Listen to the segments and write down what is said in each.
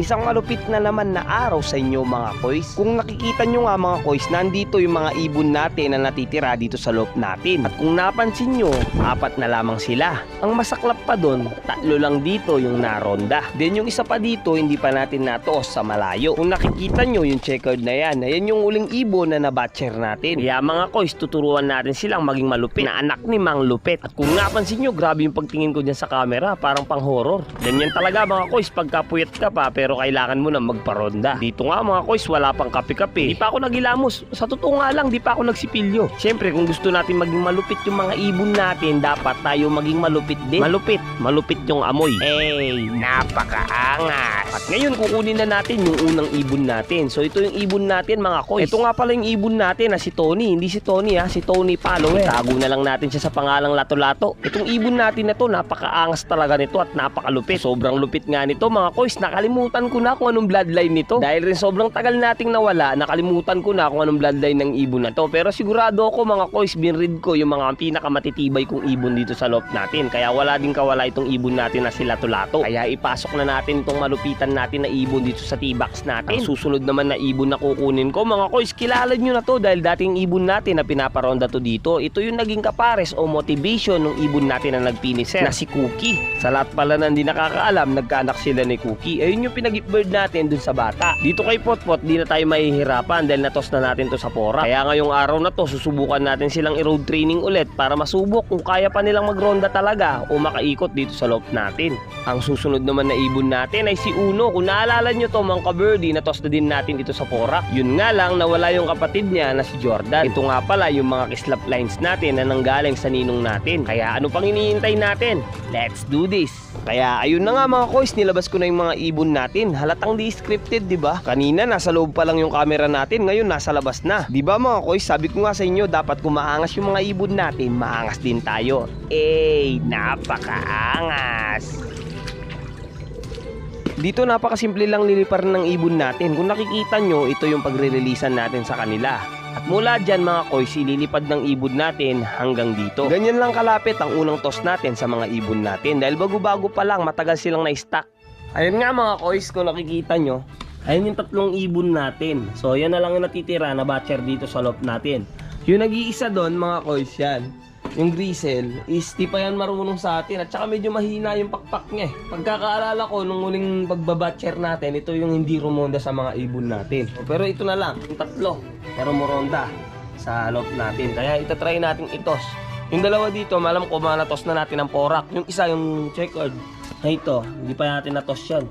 Isang malupit na naman na araw sa inyo mga koys. Kung nakikita nyo nga mga koys, nandito yung mga ibon natin na natitira dito sa loob natin. At kung napansin nyo, apat na lamang sila. Ang masaklap pa doon, tatlo lang dito yung naronda. Then yung isa pa dito, hindi pa natin natoos sa malayo. Kung nakikita nyo yung checkered na yan, ayan yung uling ibon na nabatcher natin. Kaya mga koys, tuturuan natin silang maging malupit na anak ni Mang Lupit. At kung napansin nyo, grabe yung pagtingin ko dyan sa camera, parang pang horror. Ganyan talaga mga koys, pagka puyat ka pa pero kailangan mo na magparonda. Dito nga mga koys, wala pang kape-kape. Di pa ako nagilamos. Sa totoo nga lang, di pa ako nagsipilyo. Siyempre, kung gusto natin maging malupit yung mga ibon natin, dapat tayo maging malupit din. Malupit, malupit yung amoy. Eh, napakaangas. At ngayon, kukunin na natin yung unang ibon natin. So, ito yung ibon natin mga koys. Ito nga pala yung ibon natin na si Tony. Hindi si Tony ha, si Tony Follower. Tago na lang natin siya sa pangalang Lato-Lato. Itong ibon natin na to, napakaangas talaga nito at napakalupit. Sobrang lupit nga nito mga koys. Nakalimutan ko na kung anong bloodline nito. Dahil rin sobrang tagal nating nawala, nakalimutan ko na kung anong bloodline ng ibon na to. Pero sigurado ako mga koys, binread ko yung mga pinakamatitibay kong ibon dito sa loft natin. Kaya wala din kawala itong ibon natin na si Lato-Lato. Kaya ipasok na natin itong malupitan natin na ibon dito sa T-Box natin. Ang susunod naman na ibon na kukunin ko mga koys, kilala nyo na to dahil dating ibon natin na pinaparonda to dito. Ito yung naging kapares o motivation ng ibon natin na nagpiniser na si Cookie. Sa lahat pala na hindi nakakaalam, nagkaanak sila ni Cookie. Ayun yung pinag-bird natin dun sa bata. Dito kay Potpot, di na tayo mahihirapan dahil natos na natin to sa pora. Kaya ngayong araw na to, susubukan natin silang i-road training ulit para masubok kung kaya pa nilang magronda talaga o makaikot dito sa loob natin. Ang susunod naman na ibon natin ay si Uno. Kung naalala nyo to mga kabirdie, natos na din natin dito sa pora. Yun nga lang, nawala yung kapatid niya na si Jordan. Ito nga pala yung mga kislap lines natin na nanggaling sa ninong natin. Kaya ano pang iniintay natin? Let's do this! Kaya ayun na nga mga koys, nilabas ko na yung mga ibon natin. Halatang di scripted, di ba? Kanina nasa loob pa lang yung camera natin, ngayon nasa labas na. Di ba mga koys, sabi ko nga sa inyo, dapat kung maangas yung mga ibon natin, maangas din tayo. Eh, napakaangas! Dito napakasimple lang lilipar ng ibon natin. Kung nakikita nyo, ito yung pagre-releasean natin sa kanila. At mula dyan mga koys, ililipad ng ibon natin hanggang dito. Ganyan lang kalapit ang unang toss natin sa mga ibon natin. Dahil bago-bago pa lang, matagal silang na-stack. Ayun nga mga koys, kung nakikita nyo, ayun yung tatlong ibon natin. So yan na lang yung natitira na batcher dito sa loft natin. Yung nag-iisa doon mga koys yan, yung grisel, is di pa yan marunong sa atin. At saka medyo mahina yung pakpak niya eh. Pagkakaalala ko, nung muling pagbabatcher natin, ito yung hindi rumonda sa mga ibon natin. Pero ito na lang, yung tatlo. Pero muronda sa loft natin. Kaya itatry natin itos. Yung dalawa dito, malam ko manatos na natin ang porak. Yung isa, yung checkered, na ito, hindi pa natin natos yan.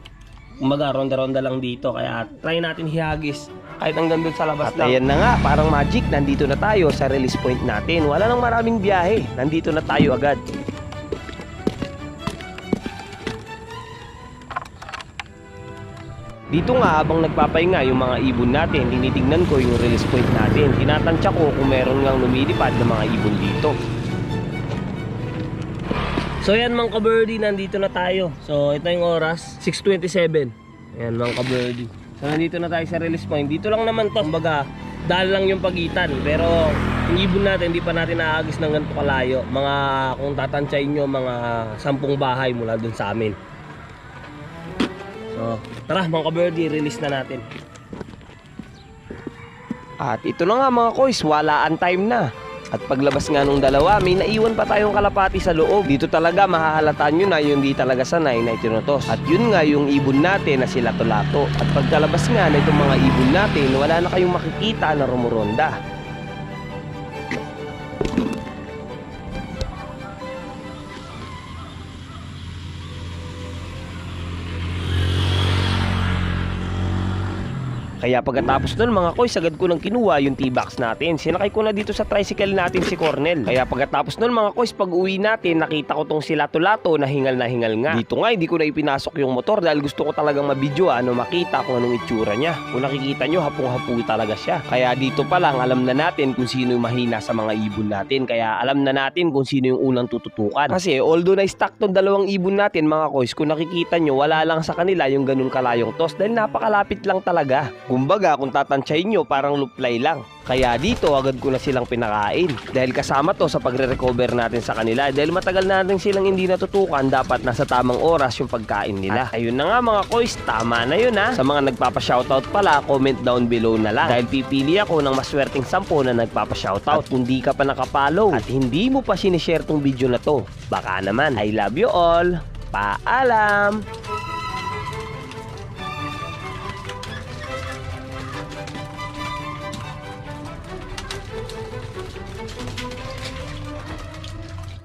Kumbaga, ronda-ronda lang dito. Kaya try natin hihagis kahit hanggang dun sa labas lang. At ayan na nga, parang magic, nandito na tayo sa release point natin. Wala nang maraming biyahe, nandito na tayo agad. Dito nga habang nagpapahinga yung mga ibon natin, tinitignan ko yung release point natin. Tinatansya ko kung meron ngang lumilipad na mga ibon dito. So yan mga kabirdie, nandito na tayo. So ito yung oras, 6.27. Ayan mga kabirdie. So nandito na tayo sa release point. Dito lang naman to, kumbaga, dahil lang yung pagitan. Pero yung ibon natin, hindi pa natin naagis ng ganito kalayo. Mga, kung tatansyain nyo, mga sampung bahay mula dun sa amin. So, tara mga kabirdie, release na natin. At ito na nga mga koys, walaan time na. At paglabas nga nung dalawa, may naiwan pa tayong kalapati sa loob. Dito talaga mahahalata nyo na yung di talaga sanay na itinutos. At yun nga yung ibon natin na si Lato-Lato. At pagkalabas nga na itong mga ibon natin, wala na kayong makikita na rumuronda. Kaya pagkatapos nun mga koy, sagad ko nang kinuha yung T-Box natin. Sinakay ko na dito sa tricycle natin si Cornel. Kaya pagkatapos nun mga koy, pag uwi natin, nakita ko tong si Lato-Lato na hingal na hingal nga. Dito nga, hindi ko na ipinasok yung motor dahil gusto ko talagang mabidyo ano makita kung anong itsura niya. Kung nakikita nyo, hapong-hapu talaga siya. Kaya dito pa lang, alam na natin kung sino yung mahina sa mga ibon natin. Kaya alam na natin kung sino yung unang tututukan. Kasi although na-stack tong dalawang ibon natin mga koys, kung nakikita nyo, wala lang sa kanila yung ganun kalayong toss dahil napakalapit lang talaga. Kumbaga, kung tatansyahin nyo, parang luplay lang. Kaya dito, agad ko na silang pinakain. Dahil kasama to sa pagre-recover natin sa kanila. Dahil matagal natin silang hindi natutukan, dapat nasa tamang oras yung pagkain nila. At ayun na nga mga koys, tama na yun ha. Sa mga nagpapa-shoutout pala, comment down below na lang. Dahil pipili ako ng maswerteng 10 na nagpapa-shoutout. At kung di ka pa nakapollow at hindi mo pa sinishare tong video na to, baka naman, I love you all. Paalam!